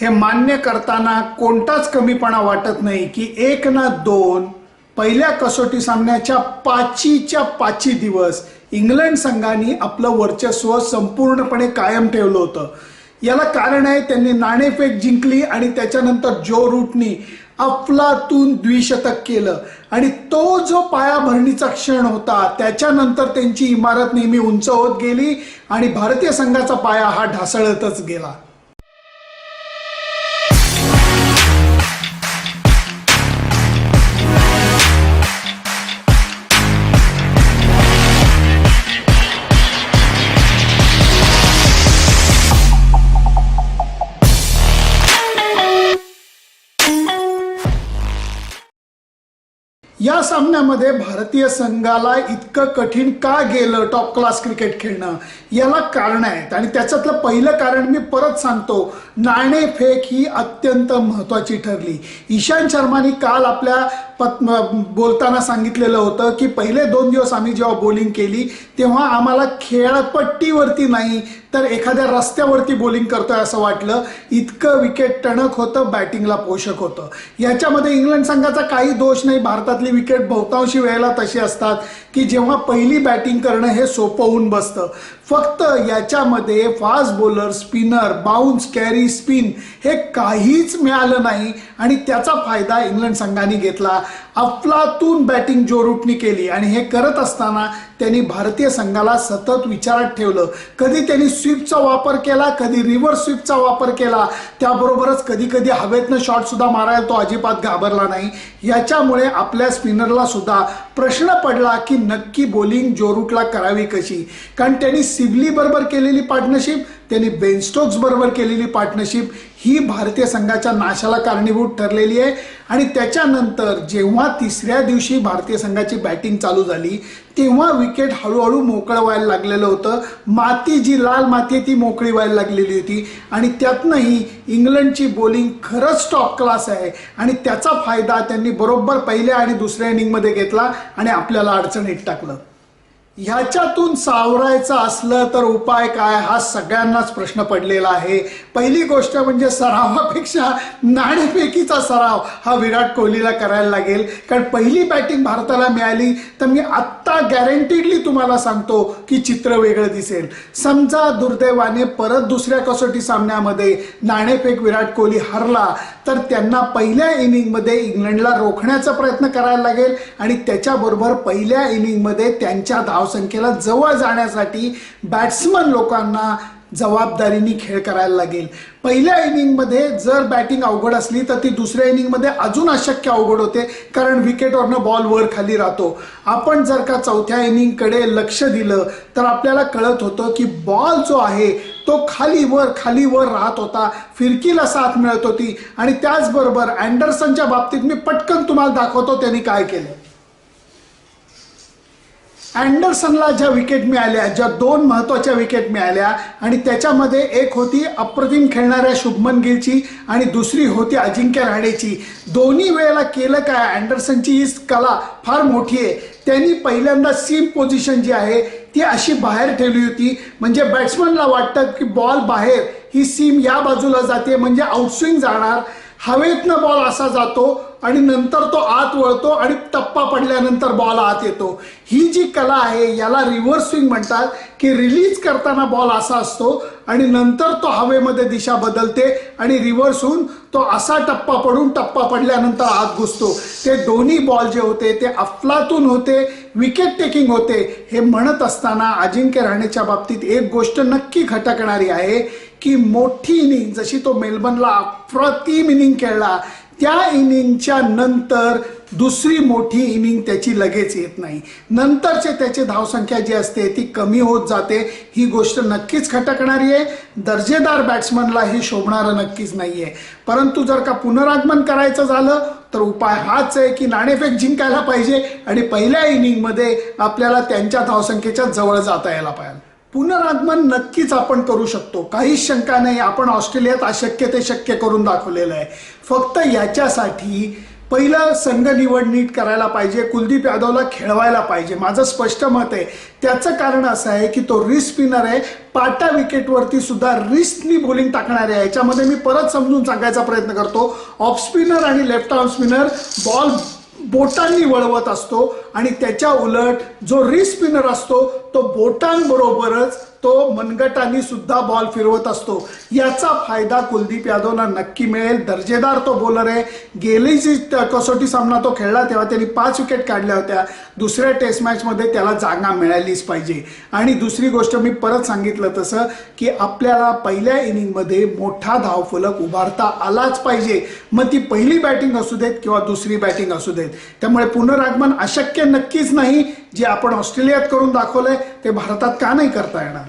हे मान्य करताना कोणताच कमीपणा वाटत नाही की एक ना दोन पहिल्या कसोटी सामन्याच्या पाचीच्या पाची दिवस इंग्लंड संघाने आपलं वर्चस्व संपूर्णपणे कायम ठेवलं होतं. याला कारण आहे त्यांनी नाणेफेक जिंकली आणि त्याच्यानंतर जो रूटनी अफलातून द्विशतक केलं. आणि तो जो पायाभरणीचा क्षण होता त्याच्यानंतर त्यांची इमारत नेहमी उंच होत गेली आणि भारतीय संघाचा पाया हा ढासळतच गेला. या सामन्यामध्ये भारतीय संघाला इतकं कठीण का गेलं टॉप क्लास क्रिकेट खेळणं? याला कारण आहेत. आणि त्याच्यातलं पहिलं कारण मी परत सांगतो नाणेफेक ही अत्यंत महत्वाची ठरली. ईशांत शर्मानी काल आपल्या पत बोलताना सांगितलेलं होतं की पहिले दोन दिवस आम्ही जेव्हा बॉलिंग केली तेव्हा आम्हाला खेळपट्टीवरती नाही तर एखाद्या रस्त्यावरती बॉलिंग करतोय असं वाटलं इतकं विकेट टणक होतं बॅटिंगला पोषक होतं. याच्यामध्ये इंग्लंड संघाचा काही दोष नाही भारतातली विकेट बहुतांशी वेळेला तशी असतात की जेव्हा पहिली बॅटिंग करणं हे सोपं होऊन बसतं. फक्त याच्यामध्ये fast bowler spinner bounce carry spin हे काहीच मिळालं नाही आणि त्याचा फायदा इंग्लंड संघाने घेतला. अफलातून बॅटिंग जो रूटनी केली आणि हे करत असताना त्यांनी भारतीय संघाला सतत विचारात ठेवलं. कधी त्यांनी स्वीपचा वापर केला कधी रिव्हर्स स्वीपचा वापर केला त्याबरोबरच कधी कधी हवेतनं शॉट सुद्धा मारायला तो अजिबात घाबरला नाही. याच्यामुळे आपल्या स्पिनरला सुद्धा प्रश्न पडला की नक्की बॉलिंग जोरूटला करावी कशी? कारण त्यांनी सिबली बरोबर केलेली पार्टनरशिप त्यांनी बेनस्टोक्स बरोबर केलेली पार्टनरशिप ही भारतीय संघाच्या नाशाला कारणीभूत ठरलेली आहे. आणि त्याच्यानंतर जेव्हा तिसऱ्या दिवशी भारतीय संघाची बॅटिंग चालू झाली तेव्हा विकेट हळूहळू मोकळं व्हायला लागलेलं होतं. माती जी लाल माती आहे ती मोकळी व्हायला लागलेली होती. आणि त्यातनंही इंग्लंडची बॉलिंग खरंच टॉप क्लास आहे. आणि त्याचा फायदा त्यांनी बरोबर पहिल्या आणि दुसऱ्या इनिंगमध्ये घेतला आणि आपल्याला अडचणीत टाकलं. ह्याच्यातून सावरायचं असलं तर उपाय काय? हा सगळ्यांनाच प्रश्न पडलेला आहे. पहिली गोष्ट म्हणजे सरावापेक्षा नाणेफेकीचा सराव हा विराट कोहलीला करायला लागेल. कारण पहिली बॅटिंग भारताला मिळाली तर मी आत्ता गॅरंटीडली तुम्हाला सांगतो की चित्र वेगळं दिसेल. समजा दुर्दैवाने परत दुसऱ्या कसोटी सामन्यामध्ये नाणेफेक विराट कोहली हरला तर त्यांना पहिल्या इनिंगमध्ये इंग्लंडला रोखण्याचा प्रयत्न करायला लागेल आणि त्याच्याबरोबर पहिल्या इनिंगमध्ये त्यांच्या धावसंख्येला जवळ जाण्यासाठी बॅट्समन लोकांना जबाबदारीने खेळ करायला लागेल. पहिल्या इनिंगमध्ये जर बॅटिंग अवघड असली तर ती दुसऱ्या इनिंगमध्ये अजून अशक्य अवघड होते कारण विकेटवरनं बॉल वर खाली राहतो. आपण जर का चौथ्या इनिंगकडे लक्ष दिलं तर आपल्याला कळत होतं की बॉल जो आहे तो खाली वर खाली वर राहत होता. फिरकीला साथ मिळत होती. आणि त्याचबरोबर अँडरसनच्या बाबतीत मी पटकन तुम्हाला दाखवतो त्यांनी काय केलं. अँडरसनला ज्या विकेट मिळाल्या ज्या दोन महत्त्वाच्या विकेट मिळाल्या आणि त्याच्यामध्ये एक होती अप्रतिम खेळणाऱ्या शुभमन गिलची आणि दुसरी होती अजिंक्य राणेची. दोन्ही वेळेला केलं काय? अँडरसनची ही कला फार मोठी आहे. त्यांनी पहिल्यांदा सीम पोझिशन जी आहे ती अशी बाहेर ठेवली होती. म्हणजे बॅट्समनला वाटतं की बॉल बाहेर ही सीम या बाजूला जाते म्हणजे आउटस्विंग जाणार. हवेतनं बॉल असा जातो आणि नंतर तो आत वळतो आणि टप्पा पडल्यानंतर बॉल आत येतो. ही जी कला आहे याला रिव्हर्स स्विंग म्हणतात की रिलीज करताना बॉल असा असतो आणि नंतर तो हवेमध्ये दिशा बदलते आणि रिव्हर्स होऊन तो असा टप्पा पडून टप्पा पडल्यानंतर आत घुसतो. ते दोन्ही बॉल जे होते ते अफलातून होते विकेट टेकिंग होते हे म्हणत असताना अजिंक्य राहण्याच्या बाबतीत एक गोष्ट नक्की खटकणारी आहे की मोठी इनिंग जशी तो मेलबर्नला अप्रतिम इनिंग खेळला त्या इनिंगच्या नंतर दुसरी मोठी इनिंग त्याची लगेच येत नाही. नंतरचे त्याची धावसंख्या जी असते ती कमी होत जाते. ही गोष्ट नक्कीच खटकणारी आहे. दर्जेदार बॅट्समनला हे शोभणारं नक्कीच नाही आहे परंतु जर का पुनरागमन करायचं झालं तर उपाय हाच आहे की नाणेफेक जिंकायला पाहिजे आणि पहिल्या इनिंगमध्ये आपल्याला त्यांच्या धावसंख्येच्या जवळ जाता यायला पाहिजे. पुनरागमन नक्कीच आपण करू शकतो. काहीच शंका नाही आपण ऑस्ट्रेलियात अशक्य ते शक्य करून दाखवलेलं आहे. फक्त याच्यासाठी पहिलं संघ निवड नीट करायला पाहिजे कुलदीप यादवला खेळवायला पाहिजे. माझं स्पष्ट मत आहे. त्याचं कारण असं आहे की तो रिस्क स्पिनर आहे. पाटा विकेटवरती सुद्धा रिस्कनी बॉलिंग टाकणार आहे. याच्यामध्ये मी परत समजून सांगायचा प्रयत्न करतो. ऑफ स्पिनर आणि लेफ्ट आर्म स्पिनर बॉल बोटांनी वळवत असतो आणि त्याच्या उलट जो रिस्पिनर असतो तो बोटांबरोबरच तो मनगटाने सुद्धा बॉल फिरवत असतो. याचा फायदा कुलदीप यादवला नक्की मिळेल. दर्जेदार तो बॉलर आहे. गेली जी कसोटी सामना तो खेळला तेव्हा त्यांनी पाच विकेट काढल्या होत्या. दुसऱ्या टेस्ट मॅचमध्ये त्याला जागा मिळालीच पाहिजे. आणि दुसरी गोष्ट मी परत सांगितलं तसं की आपल्याला पहिल्या इनिंगमध्ये मोठा धावफलक उभारता आलाच पाहिजे. मग ती पहिली बॅटिंग असू देत किंवा दुसरी बॅटिंग असू देत. त्यामुळे पुनरागमन अशक्य नक्कीच नाही जे आपण ऑस्ट्रेलियात करून दाखवलंय ते भारतात का नाही करता येणार?